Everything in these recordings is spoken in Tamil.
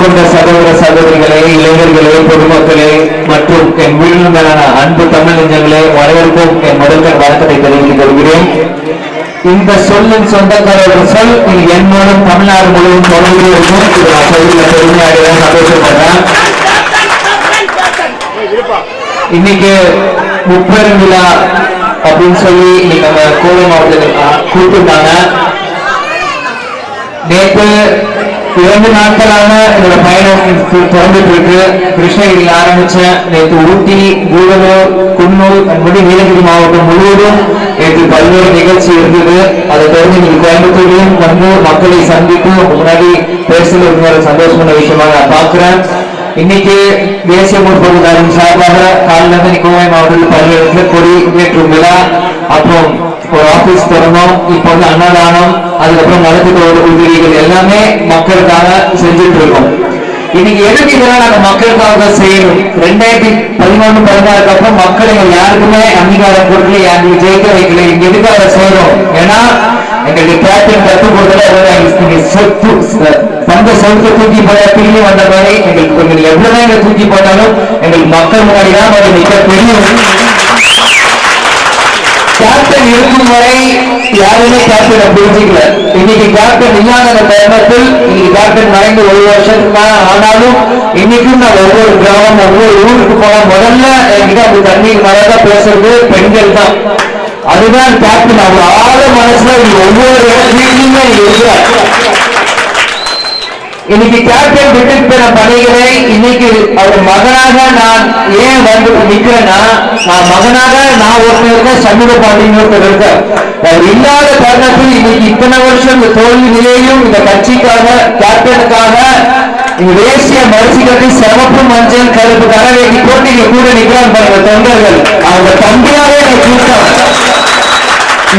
கொண்ட சகோதர சகோதரிகளே இளைஞர்களே பொதுமக்களே மற்றும் என் உயிரினும் மேலான அன்பு தமிழ் நெஞ்சங்களே வரவேற்போம் என் முதல்வர் வழக்கத்தை தெரிவித்துக் கொள்கிறேன். இந்த சொல்லின் சொந்தக்காரர் சொல் இது என் மூலம் தமிழ்நாடு முழுவதும் தொடர்பு இருக்கும் இது நான் சொல்லிய பெருமையாக சந்தோஷப்படுறேன். இன்னைக்கு முப்பெரும் விழா அப்படின்னு சொல்லி இன்னைக்கு நம்ம கோவை மாவட்டத்தில் கூப்பிட்டுருந்தாங்க நேற்று இரண்டு நாட்களாக என்னோட பயணம் தொடர்ந்துட்டு இருக்கு. கிருஷ்ணகிரியில் ஆரம்பிச்சேன். நேற்று ஊட்டி கூடலூர் குன்னூர் முடி நீலகிரி மாவட்டம் முழுவதும் நேற்று பல்வேறு நிகழ்ச்சி இருந்தது. அதை தொடர்ந்து இன்னைக்கு கோயம்புத்தூர்லையும் வந்து மக்களை சந்தித்து முன்னாடி பேசுறது ஒரு சந்தோஷமான விஷயமா நான் பார்க்கிறேன். இன்னைக்கு தேசிய முற்போக்குதாரின் சார்பாக காலையில கோவை மாவட்டத்தில் பல்வேறு இடத்துல கொடி ஏற்றும் விழா அப்புறம் ஒரு ஆபீஸ் திறந்தோம் இப்போ வந்து அன்னதானம் அதுக்கப்புறம் நலத்திட்ட உதவிகள் எல்லாமே மக்களுக்காக செஞ்சுட்டு இருக்கோம் இன்னைக்கு எதுக்கு இதெல்லாம் நாங்க மக்களுக்காக செய்யணும்? ரெண்டாயிரத்தி பதினொன்று பதினாறுக்கு அப்புறம் மக்கள் எங்க யாருக்குமே அங்கீகாரம் கொடுக்கல யாருக்கு ஜெயிக்க வைக்கல இங்க எதுக்காக செய்யறோம்? ஏன்னா எங்களுக்கு கேப்டன் கற்றுக் கொடுக்கல சொத்து பந்த சொத்து தூக்கி போட பிரிஞ்சு வந்த மாதிரி எங்களுக்கு எவ்வளவுதான் எங்க தூக்கி போட்டாலும் எங்களுக்கு மக்கள் முன்னாடி தான் வந்து நிக்க தெரியும் கேப்டன் இருக்கும் வரை யாருமே கேப்டன் புரிஞ்சுக்கல. இன்னைக்கு கேப்டன் இல்லாத தருணத்தில் இன்னைக்கு கேப்டன் மறைந்து ஒரு வருஷத்துக்கு மேல ஆனாலும் இன்னைக்கும் நான் ஒவ்வொரு கிராமம் ஒவ்வொரு ஊருக்கு போனா முதல்ல என்கிட்ட அந்த தண்ணீர் மரதா பேசுறது பெண்கள் தான். அதுதான் கேப்டன் அவங்க ஆழ மனசுல இன்னைக்கு ஒவ்வொரு இடத்துலயுமே இருக்கிறார் இன்னைக்கு கேப்டன் விட்டு பெற பணிகளை இன்னைக்கு அவர் மகனாக நான் ஏன் வந்து நிக்கிறேன்னா நான் மகனாக நான் ஒருத்தர் இருக்கேன் சமூக பாண்டியன் ஒருத்தர் இருக்கேன் அவர் இல்லாத தருணத்தில் இன்னைக்கு இத்தனை வருஷம் இந்த தோல்வி நிலையும் இந்த கட்சிக்காக கேப்டனுக்காக இந்த தேசிய மரிசி கட்டி மஞ்சள் கருப்பு கரவேட்டி போட்டு இங்க கூட நிக்கிறான் பாருங்க தொண்டர்கள். அவங்க தம்பியாவே எனக்கு கூப்பிட்டாங்க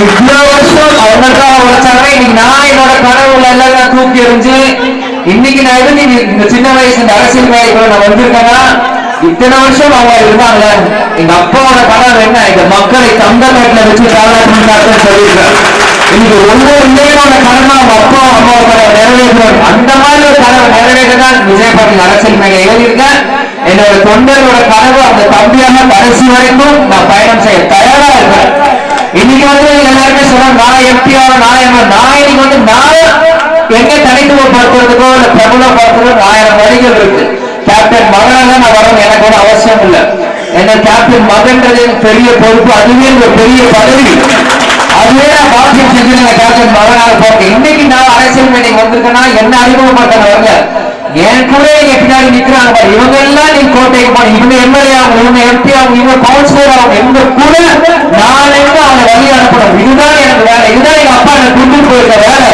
இவ்வளவு வருஷம் அவங்களுக்காக உழைச்சாங்க இன்னைக்கு நான் என்னோட கனவுல எல்லாம் தூக்கி எறிஞ்சு இன்னைக்கு நான் எது நீ இந்த சின்ன வயசு இந்த அரசியல் வேலைக்கு நான் வந்திருக்கேன்னா இத்தனை வருஷம் அவங்க இருந்தாங்க. எங்க அப்பாவோட கனவு என்ன? இந்த மக்களை தந்தமேட்டில் வச்சு காலாட்டம் சொல்லியிருக்கேன். இன்னைக்கு ஒவ்வொரு இல்லையோட கடமை அவங்க அப்பா அம்மாவோட நிறைவேற்றுவார் அந்த மாதிரி ஒரு கனவு நிறைவேற்ற தான் விஜய் பாட்டில் அரசியல் மேலே ஏறியிருக்கேன் என்னோட தொண்டர்களோட கனவு அந்த தம்பியாக கடைசி வரைக்கும் நான் பயணம் செய்ய தயாரா இருக்கேன். இன்னைக்கு வந்து எல்லாருமே சொல்றேன் நான் எப்படி ஆகும் நான் என்ன நான் இன்னைக்கு வந்து நான் எங்க தனித்துவப்படுத்துறதுக்கோ இல்ல பிரபலப்படுத்துறதுக்கு ஆயிரம் வழிகள் இருக்கு. கேப்டன் மகனாக நான் வரணும் எனக்கு ஒரு அவசியம் இல்லை. என்ன கேப்டன் மகன்றது பெரிய பொறுப்பு அதுவே ஒரு பெரிய பதவி. அதுவே நான் பாக்கியம் செஞ்சு நான் கேப்டன் மகனாக போறேன் இன்னைக்கு நான் அரசியல் மீட்டிங் வந்திருக்கேன்னா என்ன அறிமுகப்படுத்த வரல என் கூட எங்க பின்னாடி நிக்கிறாங்க பாரு. இவங்க எல்லாம் நீ கோட்டைக்கு போன இவங்க எம்எல்ஏ ஆகும் இவங்க எம்பி ஆகும் இவங்க கவுன்சிலர் ஆகும் இவங்க கூட நான் எங்க அவங்க வழி அனுப்பணும். இதுதான் எனக்கு வேலை. இதுதான் எங்க அப்பா எனக்கு கொண்டு போயிருக்க வேலை.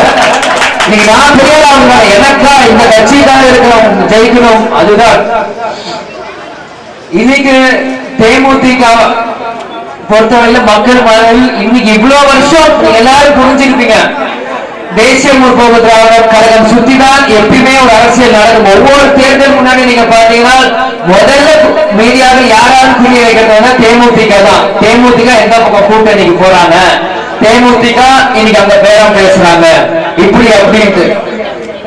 நீங்க நான் பெரிய எனக்கா இந்த கட்சி தான் இருக்கணும் ஜெயிக்கணும் அதுதான். இன்னைக்கு தேமுதிக பொறுத்தவரையில மக்கள் மனதில் இன்னைக்கு இவ்வளவு வருஷம் எல்லாரும் புரிஞ்சிருப்பீங்க. தேசிய முற்போக்கு திராவிடர் கழகம் சுத்திதான் எப்பயுமே ஒரு அரசியல் நடக்கும். ஒவ்வொரு தேர்தல் முன்னாடி நீங்க பாத்தீங்கன்னா முதல்ல மீடியாவில் யாராலும் புரிய வைக்கிறதுனா தேமுதிக தான். தேமுதிக எந்த பக்கம் கூட்டணிக்கு போறாங்க? தேமுதிக இன்னைக்கு அந்த பேரம் பேசுறாங்க. இப்படி அப்படின்ட்டு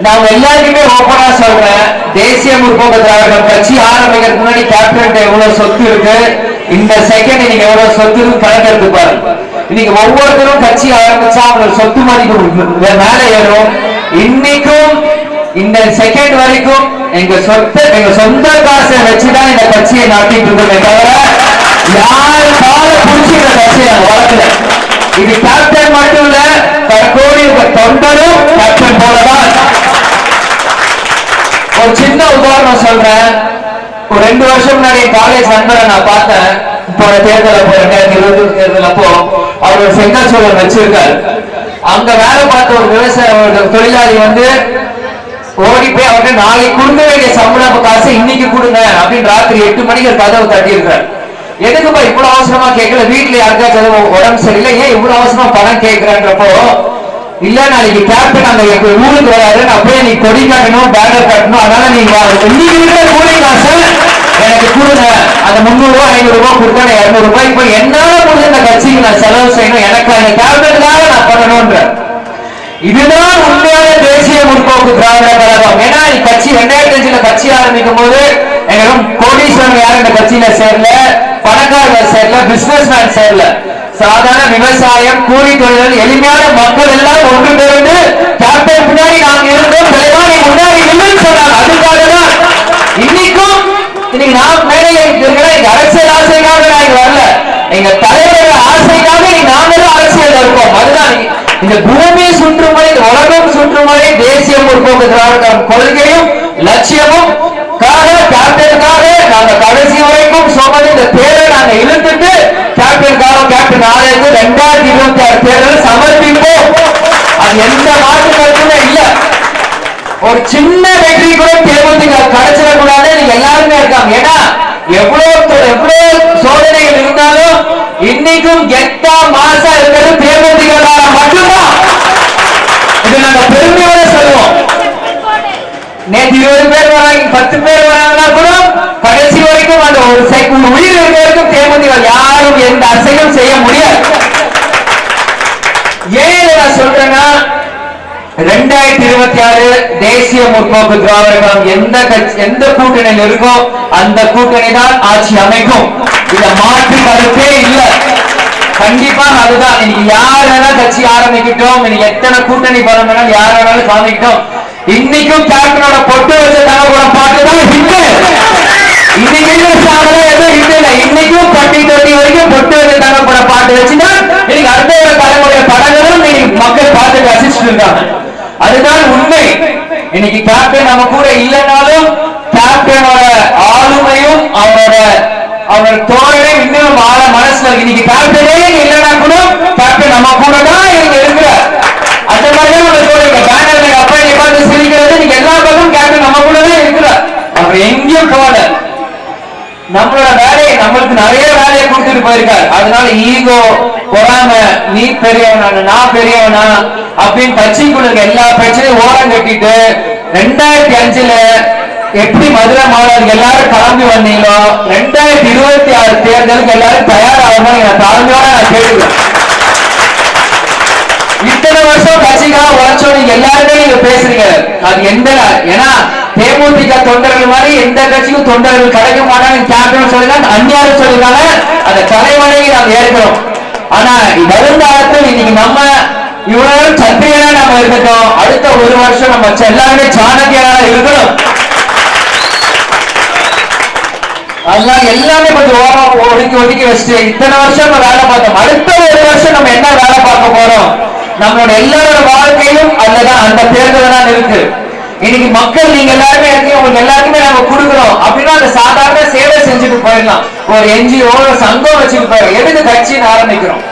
நான் எல்லாருக்குமே ஓபனா சொல்றேன். தேசிய முற்போக்கு திராவிடர் கட்சி ஆரம்பிக்கிறதுக்கு முன்னாடி கேப்டன் எவ்வளவு சொத்து இருக்கு? இந்த செகண்ட் இன்னைக்கு எவ்வளவு சொத்து இருக்கு கணக்கெடுத்து பாருங்க. இன்னைக்கு ஒவ்வொருத்தரும் கட்சி ஆரம்பிச்சா அவங்க சொத்து மதிப்பு மேல ஏறும். இன்னைக்கும் இந்த செகண்ட் வரைக்கும் எங்க சொத்து எங்க சொந்த காசை வச்சுதான் இந்த கட்சியை நடத்திட்டு இருக்கோமே தவிர யார் கால புடிச்சு இந்த கட்சியை நாங்க வளர்க்கல. இது கேப்டன் தற்போது தற்கோடி தொண்டரும் கேப்டன் போலதான். ஒரு சின்ன உதாரணம் சொல்றேன். ஒரு ரெண்டு வருஷம் முன்னாடி காலேஜ் நண்பரை நான் பார்த்தேன். போன தேர்தல் அப்போ ரெண்டாயிரத்தி இருபத்தி தேர்தல் அப்போ அவர் செங்கல் சூழல் வச்சிருக்காரு. அங்க வேலை பார்த்த ஒரு விவசாய தொழிலாளி வந்து ஓடி போய் அவர்கிட்ட நாளைக்கு கொடுக்க வேண்டிய சம்பளம் காசு இன்னைக்கு கொடுங்க அப்படின்னு ராத்திரி எட்டு மணிக்கு கதவு தட்டி எதுக்குப்பா இவ்வளவு அவசரமா கேட்கல? வீட்டுல யாருக்காச்சும் உடம்பு சரியில்லை. ஏன் இவ்வளவு அவசரமா பணம் கேட்கிறன்றப்போ? இல்ல நாளைக்கு கேப்டன் அந்த ஊருக்கு வராரு. நான் போய் நீ கொடி காட்டணும் பேனர் காட்டணும். அதனால நீங்க இன்னைக்கு இருக்கிற கூலி காசு எனக்கு கொடுங்க. அந்த முந்நூறு ரூபாய் ஐநூறு ரூபாய் கொடுத்தா இருநூறு ரூபாய். இப்ப என்னால முடிஞ்ச இந்த கட்சிக்கு நான் செலவு செய்யணும். எனக்கு அந்த கேப்டனுக்காக நான் பண்ணணும்ன்ற. இதுதான் உண்மையான தேசிய முற்போக்கு திராவிட கழகம். ஏன்னா இந்த கட்சி ரெண்டாயிரத்தி அஞ்சுல கட்சி ஆரம்பிக்கும் போது எங்களுக்கு கோடீஸ்வரன் யாரும் இந்த கட்சியில சேரல. பணக்காரர்கள் சேரல. பிசினஸ் மேன் சேரல. சாதாரண விவசாயம் கூலி எளிமையான மக்கள் எல்லாம் ஒன்று திரண்டு கேப்டன் பின்னாடி நாங்க இருந்தோம். தலைவா முன்னாடி இல்லைன்னு சொன்னாங்க. அதுக்காக தான் இன்னைக்கும் இன்னைக்கு நான் மேடையில் இருக்கிறேன். எங்க அரசியல் ஆசைக்காக நான் இங்க வரல. எங்க தலைவரோட ஆசைக்காக இன்னைக்கு நாங்களும் அரசியல் இருக்கோம். அதுதான் இந்த பூமி சுற்றுமுறை உலகம் சுற்றுமுறை தேசியம் முற்போக்கு திராவிட கொள்கையும் லட்சியமும் காக கேப்டனுக்காக நாங்க கடைசி போகும்போது இந்த தேரை நாங்க இழுத்துட்டு கேப்டனுக்காக கேப்டன் ஆலயத்து ரெண்டாயிரத்தி இருபத்தி ஆறு தேர்தல் சமர்ப்பிப்போம். அது எந்த மாற்று கருத்துமே இல்ல. ஒரு சின்ன வெற்றி கூட தேமுதிக கிடைச்சிடக்கூடாது நீங்க எல்லாருமே இருக்காங்க. ஏன்னா எவ்வளவு எவ்வளவு சோதனைகள் இருந்தாலும் இன்னைக்கும் எட்டா மாசம் இருக்கிறது தேமுதிக மட்டும்தான். இது நாங்க பெருமையோட சொல்லுவோம். நேற்று இருபது பேர் வராங்க பத்து பேர் வராங்க. வரைக்கும் அந்த ஒரு செகண்ட் உயிர் இருக்கிறதுக்கும் வரைக்கும் யாரும் எந்த அசையும் செய்ய முடியாது. ஏன் நான் சொல்றேன்னா ரெண்டாயிரத்தி இருபத்தி ஆறு தேசிய முற்போக்கு திராவிட கழகம் எந்த கட்சி எந்த கூட்டணியில் இருக்கோ அந்த கூட்டணி தான் ஆட்சி அமைக்கும். இத மாற்று கருத்தே இல்ல. கண்டிப்பா அதுதான். இன்னைக்கு யார் வேணா கட்சி ஆரம்பிக்கிட்டோம். இன்னைக்கு எத்தனை கூட்டணி பலம் வேணாலும் யார் வேணாலும் காமிக்கிட்டோம் இன்னைக்கும் கேப்டனோட பொட்டு வச்ச தகவல பாட்டு தான் இன்னைக்கு இருக்கிற சாதனை? எதுவும் இல்லை இல்ல. இன்னைக்கும் பட்டி தொட்டி வரைக்கும் பொட்டு வச்ச தகவல பாட்டு வச்சுன்னா இன்னைக்கு அடுத்த ஒரு தலைமுறை படங்களும் இன்னைக்கு மக்கள் பார்த்து ரசிச்சுட்டு இருக்காங்க. அதுதான் உண்மை. இன்னைக்கு கேப்டன் நம்ம கூட இல்லைனாலும் கேப்டனோட ஆளுமையும் அவரோட அவரோட தோழனை இன்னும் ஆழ மனசுல இருக்கு. இன்னைக்கு கேப்டனே இல்லைன்னா கூட கேப்டன் நம்ம கூட தான் இங்க இருக்கிற அந்த மாதிரி தான் நம்ம சொல்றீங்க பேனர்ல அப்பா நீ பார்த்து சிரிக்கிறது நீங்க எல்லா பக்கமும் கேப்டன் நம்ம கூட தான் இருக்கிற அவர் எங்கேயும் போகல. நம்மளோட வேலையை நம்மளுக்கு நிறைய வேலையை கொடுத்துட்டு போயிருக்காரு. அதனால ஈகோ பொறாம நீ பெரியவனா நான் பெரியவனா அப்படின்னு கட்சிக்குள்ள எல்லா பிரச்சனையும் ஓரம் கட்டிட்டு ரெண்டாயிரத்தி அஞ்சுல எப்படி மதுரை மாணவர்கள் எல்லாரும் கிளம்பி வந்தீங்களோ ரெண்டாயிரத்தி இருபத்தி ஆறு தேர்தலுக்கு எல்லாரும் தயாராகணும் என தாழ்மையோட நான் கேட்டுக்கிறேன். இத்தனை வருஷம் கட்சிக்காக உழைச்சோம் நீங்க எல்லாருமே நீங்க பேசுறீங்க. அது எந்த ஏன்னா தேமுதிக தொண்டர்கள் மாதிரி எந்த கட்சிக்கும் தொண்டர்கள் கிடைக்க மாட்டாங்க கேப்டன் சொல்லிருக்காங்க அந்நியாரும் சொல்லிருக்காங்க அந்த தலைவனையை நாங்க ஏற்கிறோம். ஆனா வருங்காலத்தில் இன்னைக்கு நம்ம இவ்வளவு சத்திரியனா நம்ம இருக்கட்டும். அடுத்த ஒரு வருஷம் நம்ம எல்லாருமே சாணக்கியனா இருக்கணும். அதனால எல்லாமே கொஞ்சம் ஓரம் ஒதுக்கி ஒதுக்கி வச்சுட்டு இத்தனை வருஷம் நம்ம வேலை பார்த்தோம். அடுத்த ஒரு வருஷம் நம்ம என்ன வேலை பார்க்க போறோம்? நம்மளோட எல்லாரோட வாழ்க்கையும் அதுலதான் அந்த தேர்தல் தான் இருக்கு. இன்னைக்கு மக்கள் நீங்க எல்லாருமே இருக்கீங்க உங்களுக்கு எல்லாருக்குமே நம்ம கொடுக்குறோம். அப்படின்னா அந்த சாதாரண சேவை செஞ்சுட்டு போயிடலாம். ஒரு என்ஜிஓ ஒரு சங்கம் வச்சுட்டு போயிடும் எதுக்கு கட்சின்னு ஆரம்பிக்கிறோம்?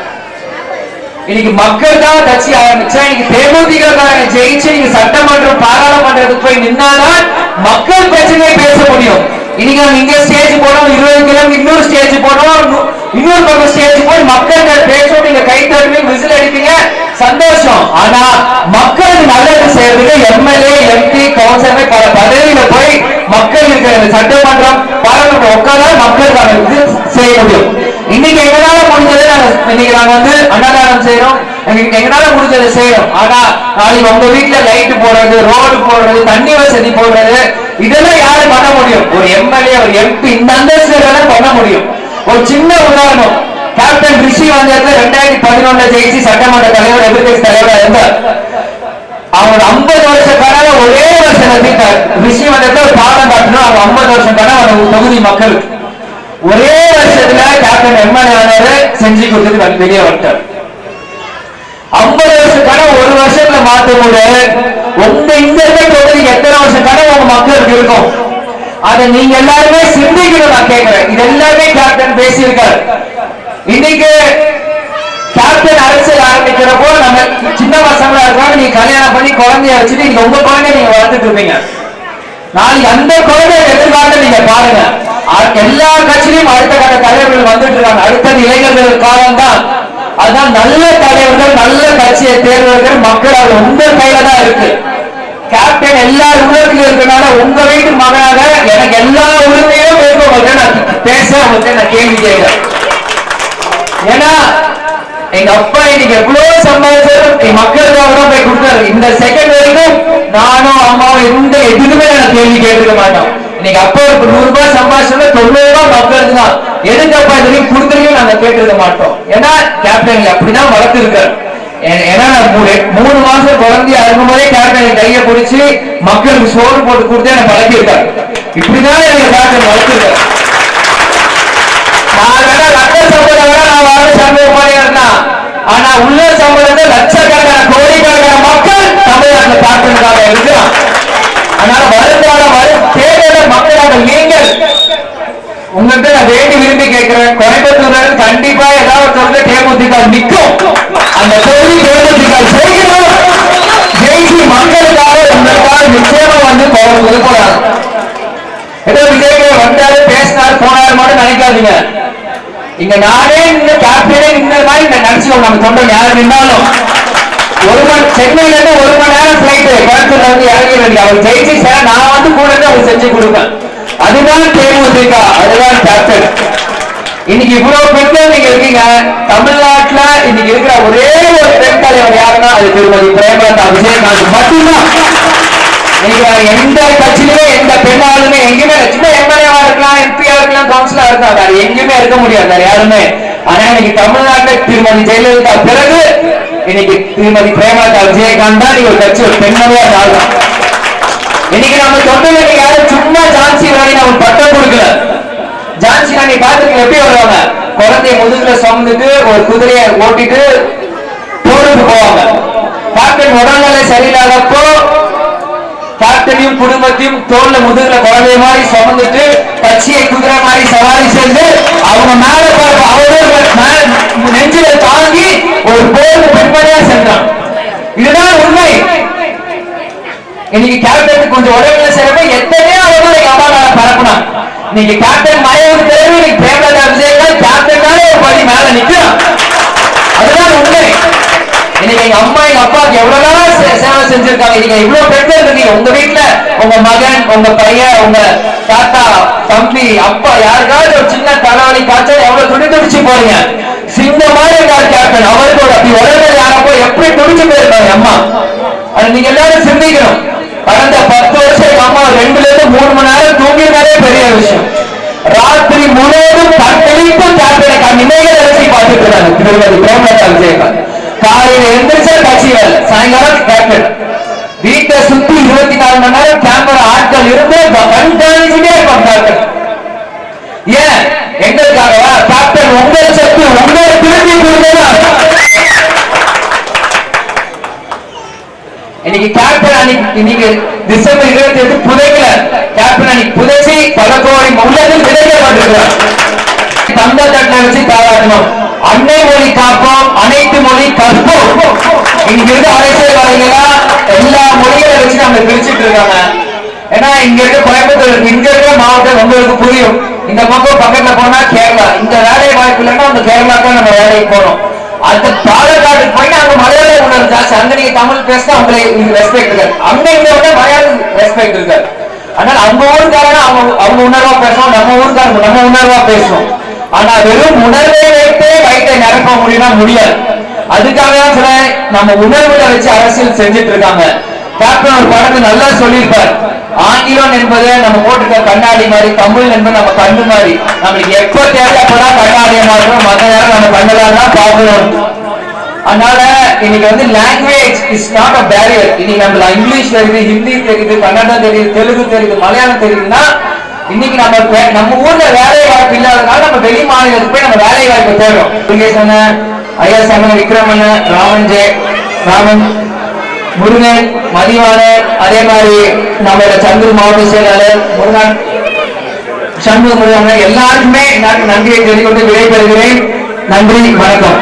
இன்னைக்கு மக்கள் தான் கட்சி ஆரம்பிச்சா இன்னைக்கு தேமுதிக ஜெயிச்சு நீங்க சட்டமன்றம் பாராளுமன்றத்துக்கு போய் நின்னாதான் மக்கள் பிரச்சனையை பேச முடியும். இன்னைக்கு நம்ம இங்க ஸ்டேஜ் போனோம் இருபது கிலோமீட்டர் இன்னொரு ஸ்டேஜ் போனோம் இன்னொரு பக்கம் ஸ்டேஜ் போய் மக்கள் பேசணும். நீங்க கை தட்டுவீங்க விசில் அடிப்பீங்க சந்தோஷம். ஆனா மக்களுக்கு நல்லது செய்யறதுக்கு எம்எல்ஏ எம்பி கவுன்சிலர் பல பதவியில போய் மக்கள் இருக்கிற சட்டமன்றம் பாராளுமன்றம் உட்கார்ந்தா மக்கள் இது செய்ய முடியும். இன்னைக்கு எங்களால முடிஞ்சதை இன்னைக்கு நாங்க வந்து அன்னதானம் செய்யறோம் எங்களுக்கு எங்களால முடிஞ்சதை செய்யறோம் ஆனா நாளைக்கு உங்க வீட்டுல லைட் போடுறது ரோடு போடுறது தண்ணி வசதி போடுறது இதெல்லாம் யாரு பண்ண முடியும்? ஒரு எம்எல்ஏ ஒரு எம்பி இந்த அந்தஸ்துல பண்ண முடியும். ஒரு சின்ன உதாரணம். கேப்டன் ரிஷி வந்த இடத்துல ரெண்டாயிரத்தி பதினொன்னுல ஜெயிச்சு சட்டமன்ற தலைவர் எதிர்கட்சி தலைவராக இருந்தார். அவர் 50 வருஷ கனவு ஒரே வருஷம் நம்பிட்டார் ரிஷி வந்த ஒரு பாடம் காட்டணும். அவர் ஐம்பது வருஷம் கனவு அவர் தொகுதி மக்களுக்கு. ஒரே வருஷத்துல கேப்டன் எம்எல்ஏ ஆனாரு செஞ்சு கொடுத்துட்டு வெளியே வந்துட்டார். ஐம்பது வருஷம் கனவு ஒரு வருஷத்துல மாத்த கூட உங்க இந்த தொகுதி எத்தனை வருஷம் கனவு உங்க மக்களுக்கு இருக்கும்? அதை நீங்க எல்லாருமே சிந்திக்கணும் நான் கேட்கிறேன். இது எல்லாமே கேப்டன் பேசியிருக்காரு. இன்னைக்கு கேப்டன் அரசியல் ஆரம்பிக்கிறப்போ நம்ம சின்ன பசங்களா இருக்காங்க நீங்க கல்யாணம் பண்ணி குழந்தைய வச்சுட்டு நீங்க உங்க குழந்தைய நீங்க வளர்த்துட்டு இருப்பீங்க. நாளைக்கு அந்த குழந்தைய எதிர்காலத்தை நீங்க பாருங்க. எல்லா கட்சியிலும் அடுத்த கட்ட தலைவர்கள் வந்துட்டு இருக்காங்க. அடுத்தது இளைஞர்கள் காலம் தான் அதான் நல்ல தலைவர்கள் நல்ல கட்சியை தேர்வர்கள் மக்கள் அது உங்க கையில தான் இருக்கு. கேப்டன் எல்லா உள்ளத்துல இருக்கனால உங்க வீட்டு மகனாக எனக்கு எல்லா உரிமையும் இருக்கு நான் பேச உங்கள்கிட்ட நான் கேள்வி கேட்கிறேன். ஏன்னா எங்க அப்பா இன்னைக்கு எவ்வளவு சம்பாதிச்சாலும் என் மக்களுக்காக தான் போய் கொடுத்தாரு. இந்த செகண்ட் வரைக்கும் நானும் அம்மாவும் எந்த எதுக்குமே நான் கேள்வி கேட்டுக்க மாட்டோம். இன்னைக்கு அப்பா ஒரு நூறு ரூபாய் சம்பாதிச்சோம்னா தொண்ணூறு ரூபாய் மக்களுக்கு தான். எதுக்கு அப்பா இது வரைக்கும் கொடுத்துருக்கீங்க நாங்க கேட்டுக்க மாட்டோம். ஏன்னா கேப்டன் அப்படிதான் வளர்த்துருக்காரு. இருக்காரு ஏன்னா நான் மூணு- மூணு மாசம் குழந்தையா இருக்கும் போதே கேப்டன் கையை பிடிச்சி மக்களுக்கு சோறு போட்டு கொடுத்து எனக்கு வளர்த்திருக்காரு இப்படிதான் எனக்கு கேப்டன் வளர்த்திருக்காரு. சம்பளம் வேணா சம்பளம் பண்ணி இருந்தேன் ஆனா உள்ள சம்பளத்தை லட்சக்கணக்கான கோடிக்கணக்கான மக்கள் தமிழ்நாட்டில் பார்க்கறதுக்காக இருக்கிறான் அதனால வருங்கால வரும் தேவையான மக்களாக நீங்கள் உங்கள்கிட்ட நான் வேண்டி விரும்பி கேட்கிறேன். கோயம்புத்தூர்ல கண்டிப்பா ஏதாவது தொகுதி தேமுதிக நிற்கும். அந்த தொகுதி தேமுதிக செய்கிறோம் ஜெயிச்சு மக்களுக்காக உங்களுக்காக நிச்சயமா வந்து கோயம்புத்தூர் போறாங்க ஏதோ விஜய் வந்தாரு பேசினாரு போனாரு மட்டும் நினைக்காதீங்க. இங்க நானே இந்த கேப்டனே நின்ன மாதிரி இந்த நினைச்சுக்கோங்க நம்ம தொண்டர் யார் நின்னாலும். ஒரு மணி சென்னையில இருந்து ஒரு மணி நேரம் பிளைட் கோயம்புத்தூர்ல வந்து இறங்கி வேண்டிய அவர் ஜெயிச்சு சார் நான் வந்து கூட இருந்து அவர் செஞ்சு கொடுப்பேன். அதுதான் தேமுதிக அதுதான் கேப்டன் இன்னைக்கு இவ்வளவு பெண்கள் நீங்க இருக்கீங்க. தமிழ்நாட்டுல இன்னைக்கு இருக்கிற ஒரே ஒரு பெண் தலைவர் யாருன்னா அது திருமதி பிரேமலதா விஜயகாந்த் மட்டும்தான். நீங்க எந்த கட்சியிலுமே எந்த பெண்ணாலுமே எங்கேயுமே இல்ல. எம்எல்ஏவா இருக்கலாம் எம்பி இருக்கலாம் கவுன்சிலா இருக்கலாம் வேற எங்கேயுமே இருக்க முடியாது? யாருமே? ஆனா இன்னைக்கு தமிழ்நாட்டுல திருமதி ஜெயலலிதா பிறகு இன்னைக்கு திருமதி பிரேமலதா விஜயகாந்த் தான் ஒரு கட்சி ஒரு பெண்மணியா ஆகலாம் இன்னைக்கு நம்ம தொண்டர்களுக்கு யாரும் சும்மா ஜான்சி ராணி நம்ம பட்டம் கொடுக்கல. ஜான்சி ராணி பாத்துக்கு எப்படி வருவாங்க? குழந்தைய முதுகுல சுமந்துட்டு ஒரு குதிரையை ஓட்டிட்டு போருக்கு போவாங்க. கேப்டன் உடல்நிலை சரியில்லாதப்போ கேப்டனையும் குடும்பத்தையும் தோல்ல முதுகுல குழந்தை மாதிரி சுமந்துட்டு கட்சியை குதிரை மாதிரி சவாரி செஞ்சு அவங்க மேல ப- அவரோட நெஞ்சில தாங்கி ஒரு போர் பெண்மணியா சென்றான். இதுதான் உண்மை. இன்னைக்கு கேப்டனுக்கு கொஞ்சம் உடம்புல சிறப்பு எத்தனையோ அவங்க எங்க அம்மா மேல பரப்புனான். நீங்க கேப்டன் மயவுக்கு தெரியும் இன்னைக்கு பிரேமலதா விஜயகாந்த் கேப்டனாலே ஒரு படி மேல நிக்கிறான். அதுதான் உண்மை. இன்னைக்கு எங்க அம்மா எங்க அப்பாவுக்கு எவ்வளவுதான் சே- சேவை செஞ்சிருக்காங்க. நீங்க இவ்வளவு பெண்கள் இருக்கீங்க உங்க வீட்டுல உங்க மகன் உங்க பையன் உங்க தாத்தா தம்பி அப்பா யாருக்காவது ஒரு சின்ன தலைவலி காய்ச்சல் எவ்வளவு துடி துடிச்சு போறீங்க? சின்ன மாதிரி இருக்காரு கேப்டன் அவருக்கு ஒரு அப்படி உடனே யாரப்போ எப்படி துடிச்சு போயிருக்காங்க அம்மா? அது நீங்க எல்லாரும் சிந்திக்கணும். கடந்த பத்து வருஷம் எங்க அம்மா ரெண்டுல இருந்து மூணு மணி நேரம் தூங்கினாலே பெரிய விஷயம். ராத்திரி முழுவதும் கட்டளிப்பு கேப்டனை கண் நினைகள் வச்சு பார்த்துட்டு இருக்காங்க. திருமதி பிரேமலதா விஜயகாந்த். காலையில எந்திரிச்சா கட்சிகள் வேலை சாயங்காலம் கேப்டன் வீட்டை சுத்தி இருபத்தி நாலு மணி நேரம் கேமரா ஆட்கள் இருந்து கண்காணிச்சுட்டே இருப்பாங்க ஏன்? எங்களுக்காகவா? கேப்டன் உங்கள் சக்தி உங்களை திருப்பி கொடுத்ததா? இன்னைக்கு கேப்டன் அன்னைக்கு இன்னைக்கு டிசம்பர் இருபத்தி எட்டு புதைக்கல. கேப்டன் அன்னைக்கு புதைச்சி பல கோடி உள்ளதில் விதைக்கப்பட்டிருக்கிறார் தந்த தட்டை வச்சு தாராட்டணும் அன்னை மொழி காப்போம் அனைத்து மொழி கற்போம். இங்க இருக்க அரசியல்வாதிகளா எல்லா மொழிகளை வச்சு நம்ம பிரிச்சுட்டு இருக்காங்க. ஏன்னா இங்க இருக்க கோயம்புத்தூர் இங்க இருக்கிற மாவட்டம் உங்களுக்கு புரியும். இந்த பக்கம் பக்கத்துல போனா கேரளா. இந்த வேலை வாய்ப்பு இல்லைன்னா அந்த கேரளாக்கு நம்ம வேலைக்கு போறோம். அந்த பாலக்காட்டுக்கு போய் அங்க மலையாள உணர்வு ஜாஸ்தி. அங்க நீங்க தமிழ் பேசினா உங்களுக்கு ரெஸ்பெக்ட் இருக்காது. அங்க இங்க விட மலையாளம் ரெஸ்பெக்ட் இருக்காது. அதனால அவங்க ஊருக்காரன அவங்க அவங்க உணர்வா பேசணும் நம்ம ஊருக்காரங்க நம்ம உணர்வா பேசணும். ஆனா வெறும் உணர்வை வைத்தே வயிற்றை நிரப்ப முடியுமா முடியாது. அதுக்காக தான் சில நம்ம உணர்வுல வச்சு அரசியல் செஞ்சுட்டு இருக்காங்க. கேப்டன் ஒரு படத்தை நல்லா சொல்லியிருப்பார். ஆங்கிலம் என்பது நம்ம போட்டுக்க கண்ணாடி மாதிரி தமிழ் என்பது நம்ம கண்ணு மாதிரி. நம்மளுக்கு எப்ப தேவைப்படா கண்ணாடியை மாற்றணும் மற்ற நேரம் நம்ம கண்ணெல்லாம் தான் பார்க்கணும். அதனால இன்னைக்கு வந்து language is not a barrier இன்னைக்கு நம்மள இங்கிலீஷ் தெரியுது ஹிந்தி தெரியுது கன்னடம் தெரியுது தெலுங்கு தெரியுது மலையாளம் தெரியுதுன்னா இன்னைக்கு நம்ம நம்ம ஊர்ல வேலை வாய்ப்பு இல்லாதனால நம்ம வெளி மாநிலத்துக்கு போய் நம்ம வேலை வாய்ப்பு தேடுறோம். முருகேசன் ஐயா சமன் விக்ரமன் ராமன் ஜெய் ராமன் முருகன் மதிவாணன் அதே மாதிரி நம்மளோட சந்திர மாவட்ட செயலாளர் முருகன் சண்முக முருகன் எல்லாருக்குமே நான் நன்றியை தெரிவித்து விடைபெறுகிறேன். நன்றி வணக்கம்.